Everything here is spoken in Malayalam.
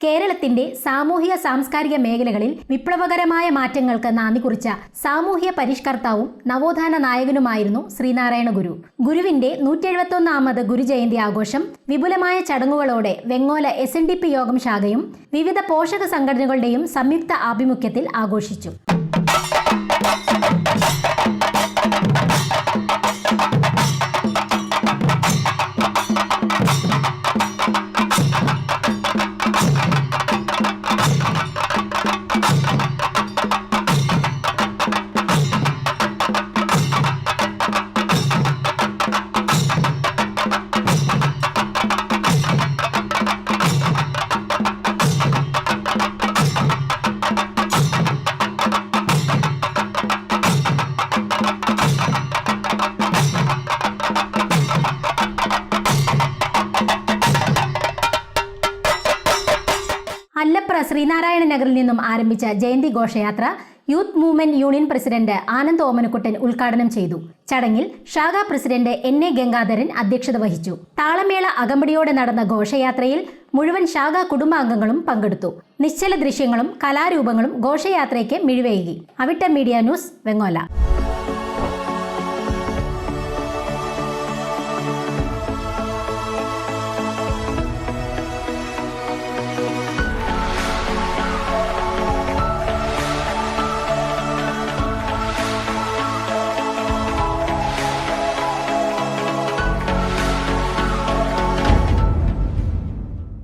കേരളത്തിന്റെ സാമൂഹിക സാംസ്കാരിക മേഖലകളിൽ വിപ്ലവകരമായ മാറ്റങ്ങൾക്ക് നാന്ദി കുറിച്ച സാമൂഹ്യ പരിഷ്കർത്താവും നവോത്ഥാന നായകനുമായിരുന്നു ശ്രീനാരായണ ഗുരു. ഗുരുവിന്റെ നൂറ്റി എഴുപത്തൊന്നാമത് ഗുരുജയന്തി ആഘോഷം വിപുലമായ ചടങ്ങുകളോടെ Vengola S N D P യോഗം ശാഖയും വിവിധ പോഷക സംഘടനകളുടെയും സംയുക്ത ആഭിമുഖ്യത്തിൽ ആഘോഷിച്ചു. you ശ്രീനാരായണ നഗറിൽ നിന്നും ആരംഭിച്ച ജയന്തി ഘോഷയാത്ര youth movement union president Anand Omanakuttan ഉദ്ഘാടനം ചെയ്തു. ചടങ്ങിൽ ശാഖാ പ്രസിഡന്റ് എൻ എ ഗംഗാധരൻ അധ്യക്ഷത വഹിച്ചു. താളമേള അകമ്പടിയോടെ നടന്ന ഘോഷയാത്രയിൽ മുഴുവൻ ശാഖാ കുടുംബാംഗങ്ങളും പങ്കെടുത്തു. നിശ്ചല ദൃശ്യങ്ങളും കലാരൂപങ്ങളും ഘോഷയാത്രയ്ക്ക് മിഴിവേകി. Avitta media news Vengola.